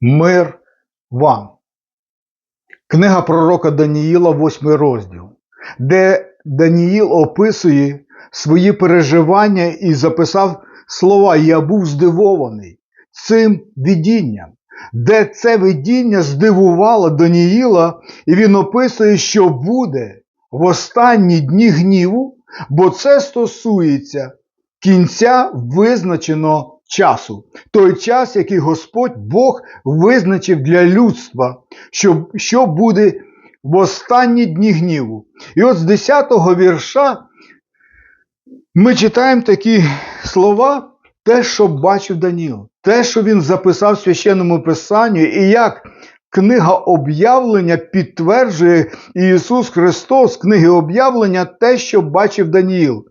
Мир вам. Книга пророка Даніїла, 8 розділ, де Даніїл описує свої переживання і записав слова Я був здивований цим видінням, де це видіння здивувало Даніїла, і він описує, що буде в останні дні гніву, бо це стосується кінця визначеного часу. Той час, який Господь Бог визначив для людства, що, що буде в останні дні гніву. І от з 10-го вірша ми читаємо такі слова, те, що бачив Даніл, те, що він записав в священному писанні, і як книга об'явлення підтверджує Ісус Христос, книги об'явлення, те, що бачив Даніїл.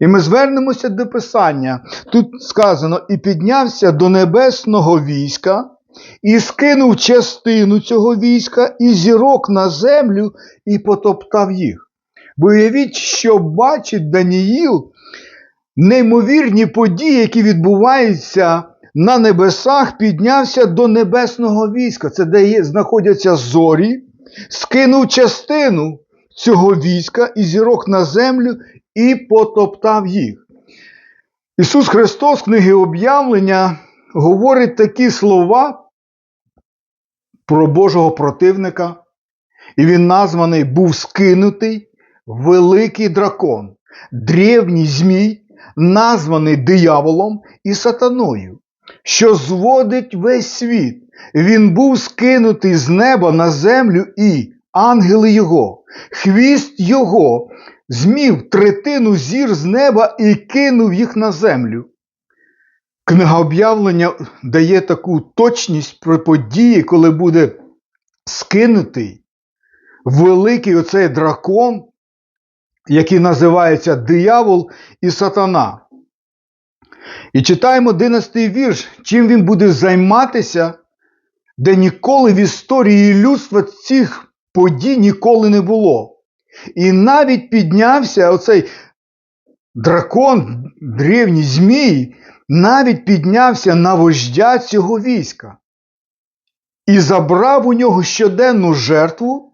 І ми звернемося до Писання. Тут сказано: і піднявся до небесного війська, і скинув частину цього війська, і зірок на землю, і потоптав їх. Бо уявіть, що бачить Даніїл неймовірні події, які відбуваються на небесах, піднявся до небесного війська. Це де знаходяться зорі, скинув частину цього війська і зірок на землю і потоптав їх. Ісус Христос книги об'явлення говорить такі слова про Божого противника, і він названий був скинутий великий дракон, древній змій, названий дияволом і сатаною, що зводить весь світ. Він був скинутий з неба на землю, і ангели його, хвіст його змів третину зір з неба і кинув їх на землю. Книга об'явлення дає таку точність про події, коли буде скинутий великий оцей дракон, який називається диявол і сатана. І читаємо 11 вірш, чим він буде займатися, де ніколи в історії людства цих подій ніколи не було. І навіть піднявся оцей дракон, древній змій, навіть піднявся на вождя цього війська і забрав у нього щоденну жертву,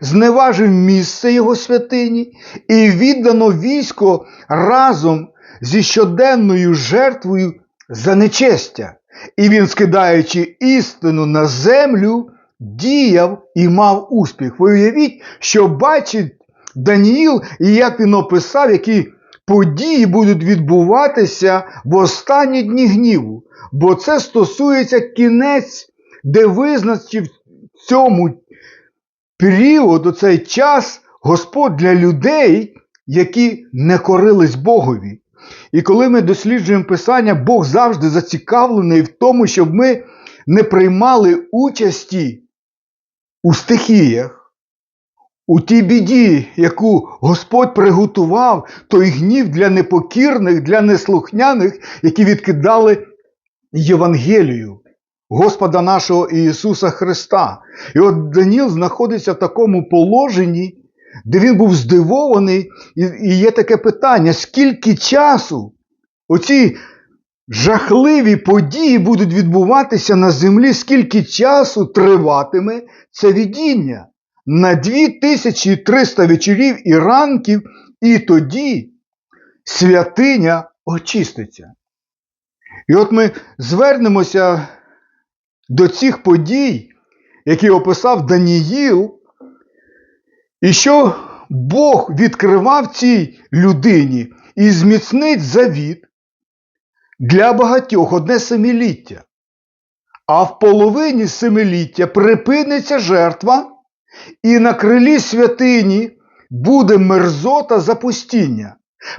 зневажив місце його святині, і віддано військо разом зі щоденною жертвою за нечестя. І він, скидаючи істину на землю, діяв і мав успіх. Ви уявіть, що бачить Даніїл, і як він описав, які події будуть відбуватися в останні дні гніву. Бо це стосується кінець, де визначив цьому періоду, цей час Господь для людей, які не корились Богові. І коли ми досліджуємо Писання, Бог завжди зацікавлений в тому, щоб ми не приймали участі у стихіях, у тій біді, яку Господь приготував, той гнів для непокірних, для неслухняних, які відкидали Євангелію Господа нашого Ісуса Христа. І от Даніл знаходиться в такому положенні, де він був здивований, і, є таке питання: скільки часу оці жахливі події будуть відбуватися на землі, скільки часу триватиме це видіння? На 2300 вечорів і ранків, і тоді святиня очиститься. І от ми звернемося до цих подій, які описав Даніїл, і що Бог відкривав цій людині і зміцнить завіт для багатьох одне семиліття. А в половині семиліття припиниться жертва, і на крилі святині буде мерзота запустіння,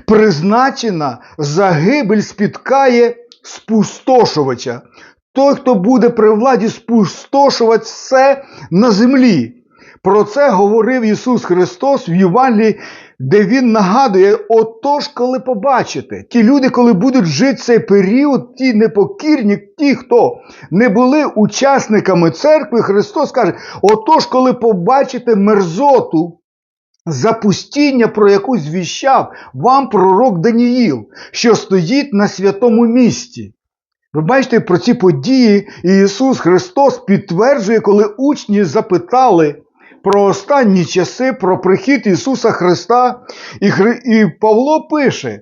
призначена загибель спіткає спустошувача, той, хто буде при владі спустошувати все на землі. Про це говорив Ісус Христос в Євангелії, де Він нагадує: отож, коли побачите, ті люди, коли будуть жити цей період, ті непокірні, ті, хто не були учасниками церкви, Христос каже: отож, коли побачите мерзоту, запустіння, про яку звіщав вам пророк Даніїл, що стоїть на святому місці. Ви бачите про ці події, і Ісус Христос підтверджує, коли учні запитали про останні часи, про прихід Ісуса Христа. І, і Павло пише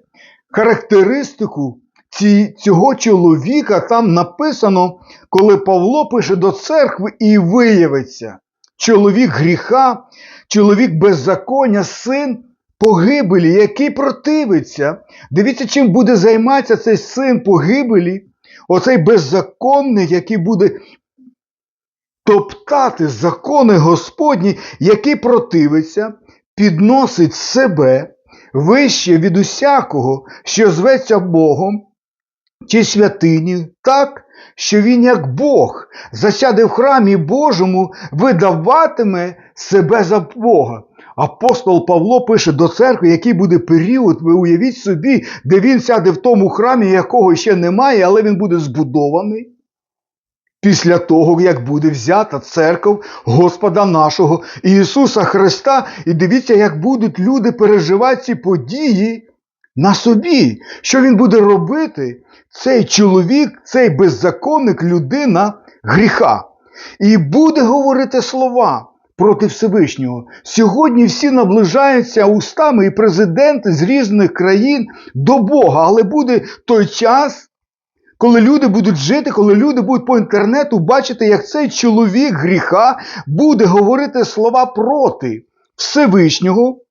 характеристику ці... цього чоловіка. Там написано, коли Павло пише до церкви і виявиться чоловік гріха, чоловік беззаконня, син погибелі, який противиться. Дивіться, чим буде займатися цей син погибелі, оцей беззаконний, який буде топтати закони Господні, який противиться, підносить себе вище від усякого, що зветься Богом чи святині, так, що він, як Бог, засяде в храмі Божому, видаватиме себе за Бога. Апостол Павло пише до церкви, який буде період, ви уявіть собі, де він сяде в тому храмі, якого ще немає, але він буде збудований. Після того, як буде взята церква Господа нашого Ісуса Христа, і дивіться, як будуть люди переживати ці події на собі, що він буде робити, цей чоловік, цей беззаконник, людина гріха. І буде говорити слова проти Всевишнього. Сьогодні всі наближаються устами і президенти з різних країн до Бога, але буде той час. Коли люди будуть жити, коли люди будуть по інтернету бачити, як цей чоловік гріха буде говорити слова проти Всевишнього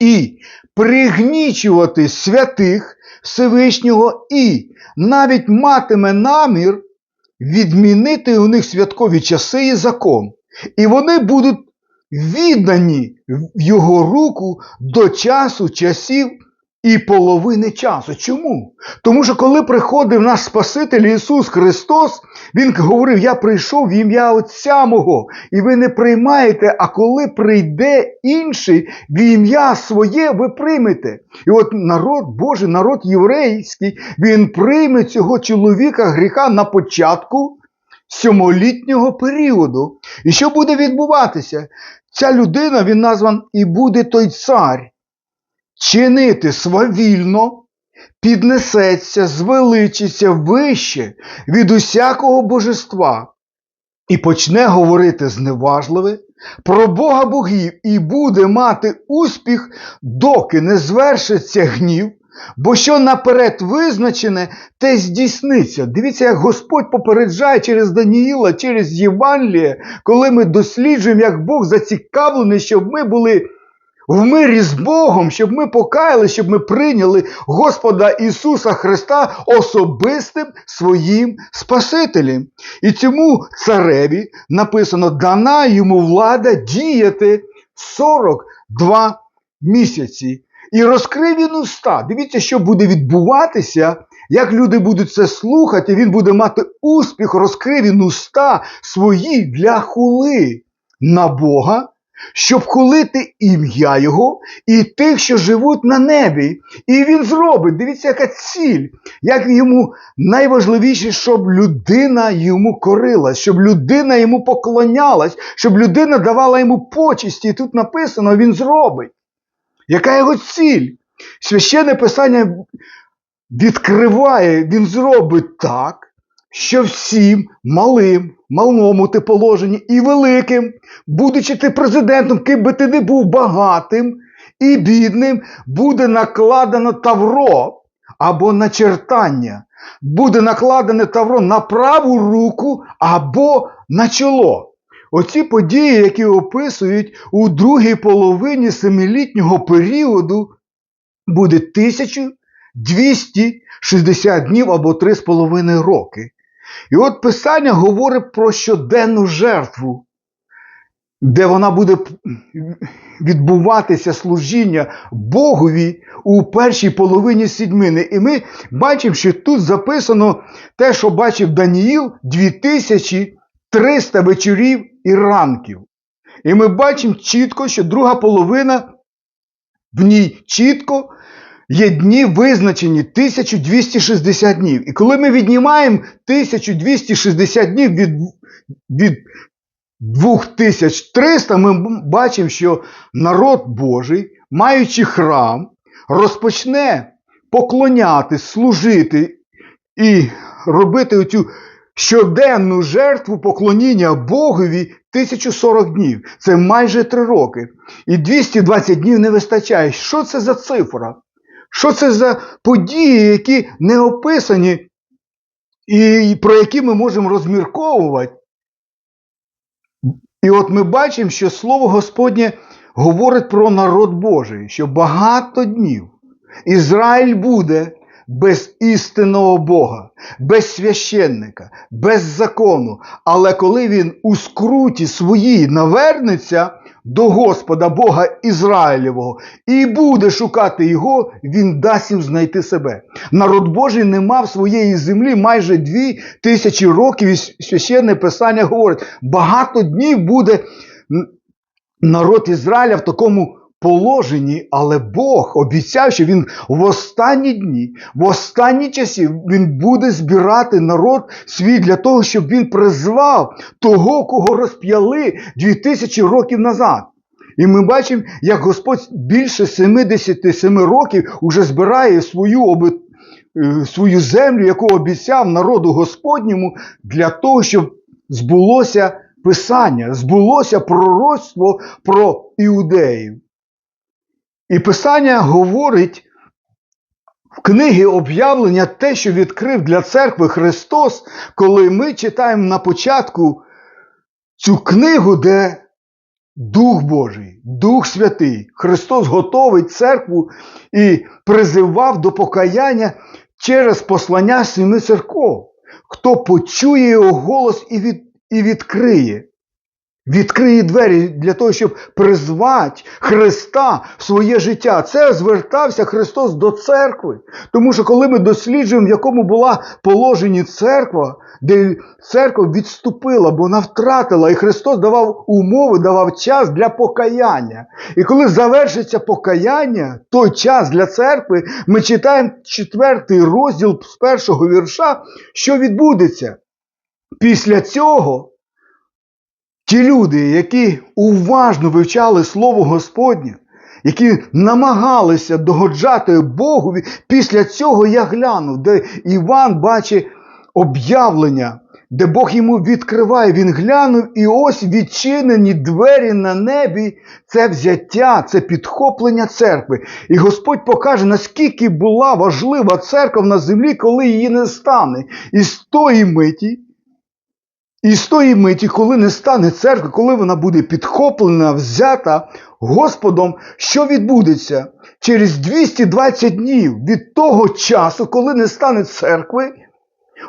і пригнічувати святих Всевишнього, і навіть матиме намір відмінити у них святкові часи і закон. І вони будуть віддані в його руку до часу, часів і половини часу. Чому? Тому що коли приходив наш Спаситель Ісус Христос, Він говорив: Я прийшов в ім'я Отця Мого, і ви не приймаєте, а коли прийде інший в ім'я своє, ви приймете. І от народ Божий, народ єврейський, він прийме цього чоловіка гріха на початку сьомолітнього періоду. І що буде відбуватися? Ця людина, він назван і буде той цар чинити свавільно, піднесеться, звеличиться вище від усякого божества і почне говорити зневажливе про Бога богів і буде мати успіх, доки не звершиться гнів. Бо що наперед визначене, те здійсниться. Дивіться, як Господь попереджає через Даніїла, через Євангеліє, коли ми досліджуємо, як Бог зацікавлений, щоб ми були в мирі з Богом, щоб ми покаяли, щоб ми прийняли Господа Ісуса Христа особистим своїм Спасителем. І цьому цареві написано, дана йому влада діяти 42 місяці. І розкрив він уста. Дивіться, що буде відбуватися, як люди будуть це слухати, він буде мати успіх, розкрив він уста свої для хули на Бога щоб хулити ім'я Його і тих, що живуть на небі. І він зробить, дивіться, яка ціль, як йому найважливіше, щоб людина йому корилась, щоб людина йому поклонялась, щоб людина давала йому почесті. І тут написано, він зробить. Яка його ціль? Священне Писання відкриває, він зробить так, що всім малим, малому ти положенні і великим, будучи ти президентом, ким би ти не був багатим і бідним, буде накладено тавро або начертання. Буде накладене тавро на праву руку або на чоло. Оці події, які описують у другій половині семилітнього періоду, буде 1260 днів або 3,5 роки. І от Писання говорить про щоденну жертву, де вона буде відбуватися служіння Богові у першій половині сідьмини. І ми бачимо, що тут записано те, що бачив Даніїл, 2300 вечорів і ранків. І ми бачимо чітко, що друга половина в ній чітко є дні визначені 1260 днів. І коли ми віднімаємо 1260 днів від, від 2300, ми бачимо, що народ Божий, маючи храм, розпочне поклонятись, служити і робити оцю щоденну жертву поклоніння Богові 1040 днів. Це майже три роки. І 220 днів не вистачає. Що це за цифра? Що це за події, які не описані, і про які ми можемо розмірковувати? І от ми бачимо, що Слово Господнє говорить про народ Божий, що багато днів Ізраїль буде без істинного Бога, без священника, без закону. Але коли він у скруті своїй навернеться до Господа Бога Ізраїлевого і буде шукати його, він дасть їм знайти себе. Народ Божий не мав своєї землі майже дві тисячі років, і священне писання говорить, багато днів буде народ Ізраїля в такому положенні, але Бог обіцяв, що він в останні дні, в останні часи він буде збирати народ свій для того, щоб він призвав того, кого розп'яли дві тисячі років назад. І ми бачимо, як Господь більше 77 років уже збирає свою оби- е, свою землю, яку обіцяв народу Господньому, для того, щоб збулося Писання, збулося пророцтво про іудеїв. І Писання говорить в книгі об'явлення те, що відкрив для церкви Христос, коли ми читаємо на початку цю книгу, де Дух Божий, Дух Святий, Христос готовить церкву і призивав до покаяння через послання семи церков. Хто почує його голос і, від, і відкриє. Відкриє двері для того, щоб призвати Христа в своє життя. Це звертався Христос до церкви. Тому що коли ми досліджуємо, в якому була положені церква, де церква відступила, бо вона втратила, і Христос давав умови, давав час для покаяння. І коли завершиться покаяння, той час для церкви, ми читаємо четвертий розділ з першого вірша, що відбудеться. Після цього. Ті люди, які уважно вивчали Слово Господнє, які намагалися догоджати Богові, після цього я глянув, де Іван бачить об'явлення, де Бог йому відкриває. Він глянув, і ось відчинені двері на небі. Це взяття, це підхоплення церкви. І Господь покаже, наскільки була важлива церква на землі, коли її не стане. І з тої миті. І з тої миті, коли не стане церкви, коли вона буде підхоплена, взята Господом, що відбудеться? Через 220 днів від того часу, коли не стане церкви,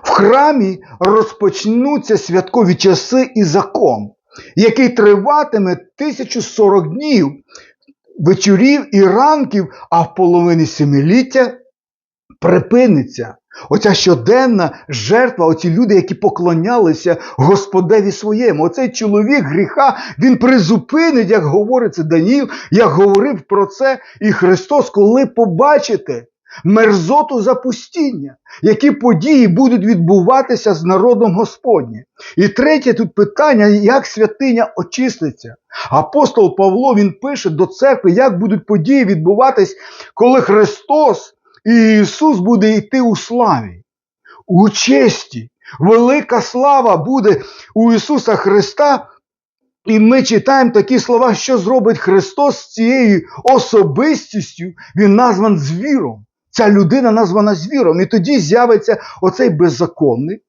в храмі розпочнуться святкові часи і закон, який триватиме 1040 днів вечорів і ранків, а в половині семиліття припиниться. Оця щоденна жертва, оці люди, які поклонялися Господеві своєму. Оцей чоловік гріха, він призупинить, як говорить це Даніл, як говорив про це і Христос, коли побачите мерзоту запустіння, які події будуть відбуватися з народом Господнім. І третє тут питання, як святиня очиститься. Апостол Павло він пише до церкви, як будуть події відбуватись, коли Христос і Ісус буде йти у славі, у честі. Велика слава буде у Ісуса Христа. І ми читаємо такі слова, що зробить Христос з цією особистістю. Він назван звіром. Ця людина названа звіром. І тоді з'явиться оцей беззаконник,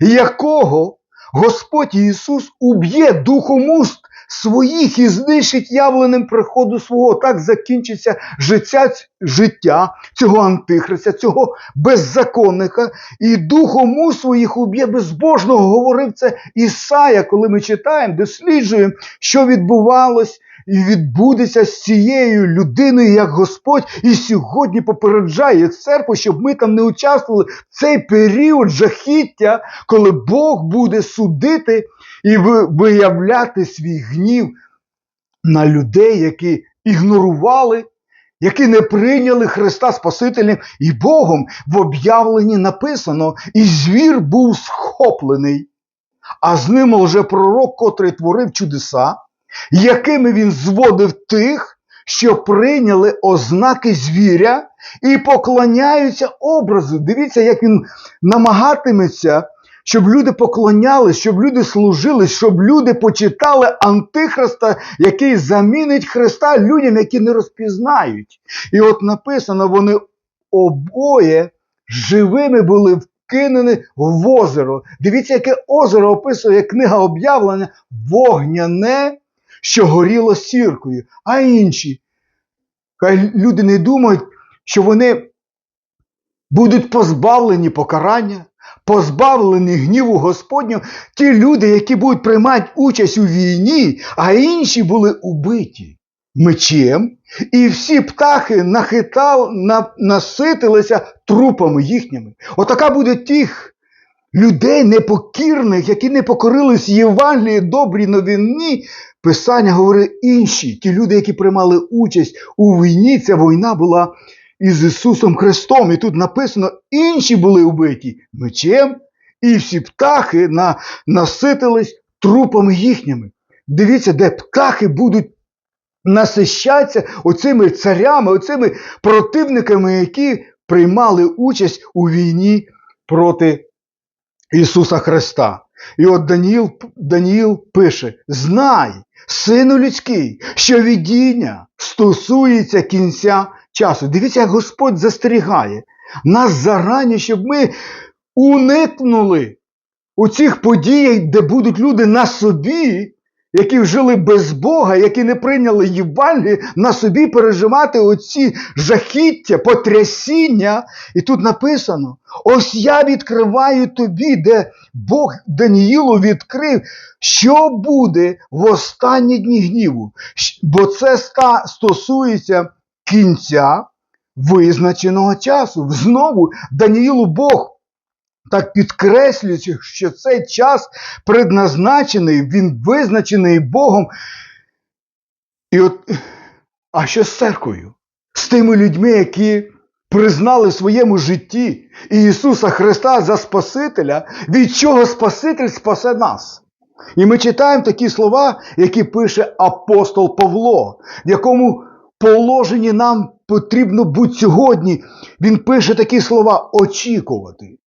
якого Господь Ісус уб'є духом уст своїх і знищить явленим приходу свого. Так закінчиться життя, життя цього антихриста, цього беззаконника, і духом у своїх уб'є безбожного. Говорив це Ісая, коли ми читаємо, досліджуємо, що відбувалось. І відбудеться з цією людиною, як Господь, і сьогодні попереджає церкву, щоб ми там не участвували в цей період жахіття, коли Бог буде судити і виявляти свій гнів на людей, які ігнорували, які не прийняли Христа Спасителем і Богом в об'явленні написано, і звір був схоплений, а з ним вже пророк, котрий творив чудеса, якими він зводив тих, що прийняли ознаки звіря і поклоняються образу. Дивіться, як він намагатиметься, щоб люди поклонялись, щоб люди служили, щоб люди почитали Антихриста, який замінить Христа людям, які не розпізнають. І от написано, вони обоє живими були вкинені в озеро. Дивіться, яке озеро описує книга об'явлення вогняне, що горіло сіркою, а інші. Хай люди не думають, що вони будуть позбавлені покарання, позбавлені гніву Господнього, ті люди, які будуть приймати участь у війні, а інші були убиті мечем, і всі птахи нахитал, на, наситилися трупами їхніми. Отака буде тих людей непокірних, які не покорились Євангелії, добрій новині. Писання говорить інші, ті люди, які приймали участь у війні, ця війна була із Ісусом Христом. І тут написано, інші були вбиті мечем, і всі птахи на, наситились трупами їхніми. Дивіться, де птахи будуть насищатися оцими царями, оцими противниками, які приймали участь у війні проти Ісуса Христа. І от Даніїл, Даніїл пише: Знай, сину людський, що видіння стосується кінця часу. Дивіться, як Господь застерігає нас зарані, щоб ми уникнули у цих подіях, де будуть люди на собі, які жили без Бога, які не прийняли Євангелії, на собі переживати оці жахіття, потрясіння. І тут написано: ось я відкриваю тобі, де Бог Даніїлу відкрив, що буде в останні дні гніву. Бо це стосується кінця визначеного часу. Знову Даніїлу Бог так підкреслюючи, що цей час предназначений, він визначений Богом. І от, а що з церквою? З тими людьми, які признали в своєму житті Ісуса Христа за Спасителя, від чого Спаситель спасе нас. І ми читаємо такі слова, які пише апостол Павло, в якому положенні нам потрібно бути сьогодні. Він пише такі слова очікувати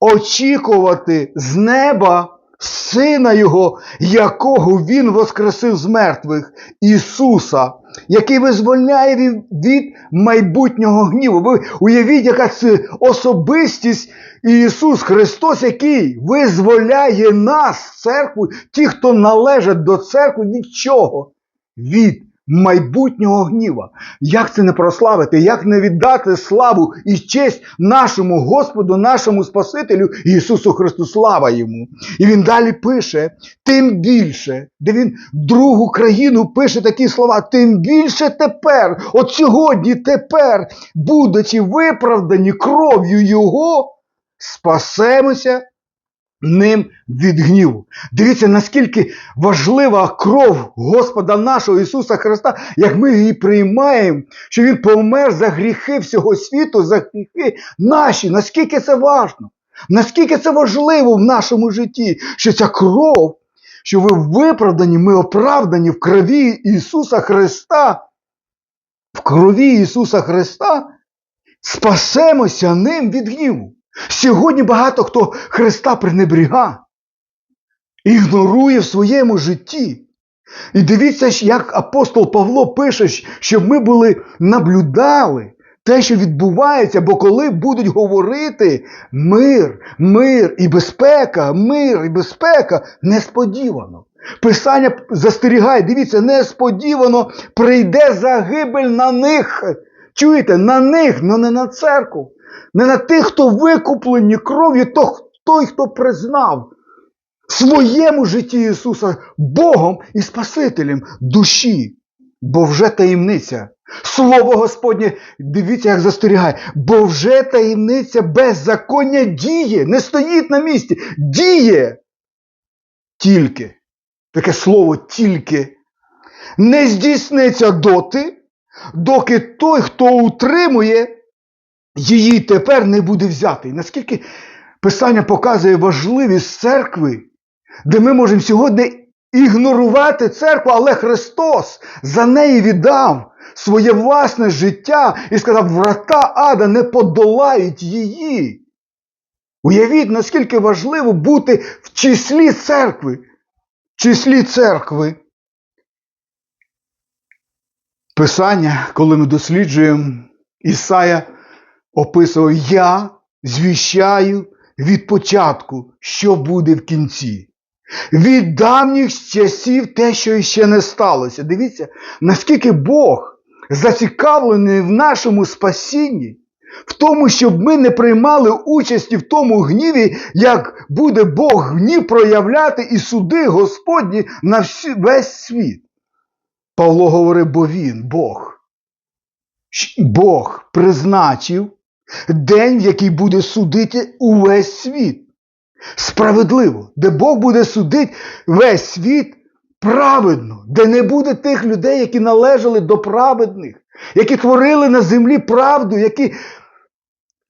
очікувати з неба Сина Його, якого Він воскресив з мертвих, Ісуса, який визволяє від, від майбутнього гніву. Ви уявіть, яка це особистість Ісус Христос, який визволяє нас, церкву, ті, хто належать до церкви, від чого? Від майбутнього гніва. Як це не прославити? Як не віддати славу і честь нашому Господу, нашому Спасителю Ісусу Христу, слава йому. І він далі пише, тим більше, де він другу країну пише такі слова, тим більше тепер, от сьогодні, тепер, будучи виправдані кров'ю Його, спасемося ним від гніву. Дивіться, наскільки важлива кров Господа нашого Ісуса Христа, як ми її приймаємо, що Він помер за гріхи всього світу, за гріхи наші. Наскільки це важно, наскільки це важливо в нашому житті, що ця кров, що ви виправдані, ми оправдані в крові Ісуса Христа, в крові Ісуса Христа, спасемося ним від гніву. Сьогодні багато хто Христа пренебріга, ігнорує в своєму житті. І дивіться, як апостол Павло пише, щоб ми були наблюдали те, що відбувається, бо коли будуть говорити мир, мир і безпека, мир і безпека, несподівано. Писання застерігає, дивіться, несподівано прийде загибель на них. Чуєте, на них, але не на церкву. Не на тих, хто викуплені кров'ю, то той, хто признав в своєму житті Ісуса Богом і Спасителем душі. Бо вже таємниця. Слово Господнє, дивіться, як застерігає, бо вже таємниця беззаконня діє, не стоїть на місці, діє тільки. Таке слово тільки не здійсниться доти, доки той, хто утримує, її тепер не буде взятий. Наскільки Писання показує важливість церкви, де ми можемо сьогодні ігнорувати церкву, але Христос за неї віддав своє власне життя і сказав: врата ада не подолають її. Уявіть, наскільки важливо бути в числі церкви. В числі церкви. Писання, коли ми досліджуємо, Ісая описував: Я звіщаю від початку, що буде в кінці. Від давніх часів те, що ще не сталося. Дивіться, наскільки Бог зацікавлений в нашому спасінні, в тому, щоб ми не приймали участі в тому гніві, як буде Бог гнів проявляти і суди Господні на всі, весь світ. Павло говорить, бо він, Бог. Бог призначив день, в який буде судити увесь світ. Справедливо, де Бог буде судити весь світ праведно, де не буде тих людей, які належали до праведних, які творили на землі правду, які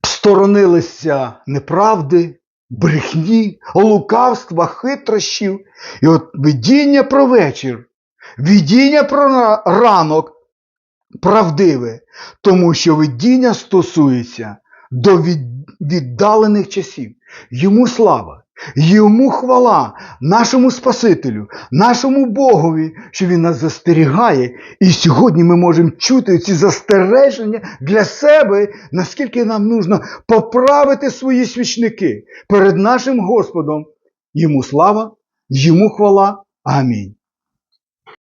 сторонилися неправди, брехні, лукавства, хитрощів. І от видіння про вечір, видіння про ранок правдиве, тому що видіння стосується до віддалених часів. Йому слава, йому хвала, нашому Спасителю, нашому Богові, що Він нас застерігає. І сьогодні ми можемо чути ці застереження для себе, наскільки нам нужно поправити свої свічники перед нашим Господом. Йому слава, йому хвала. Амінь.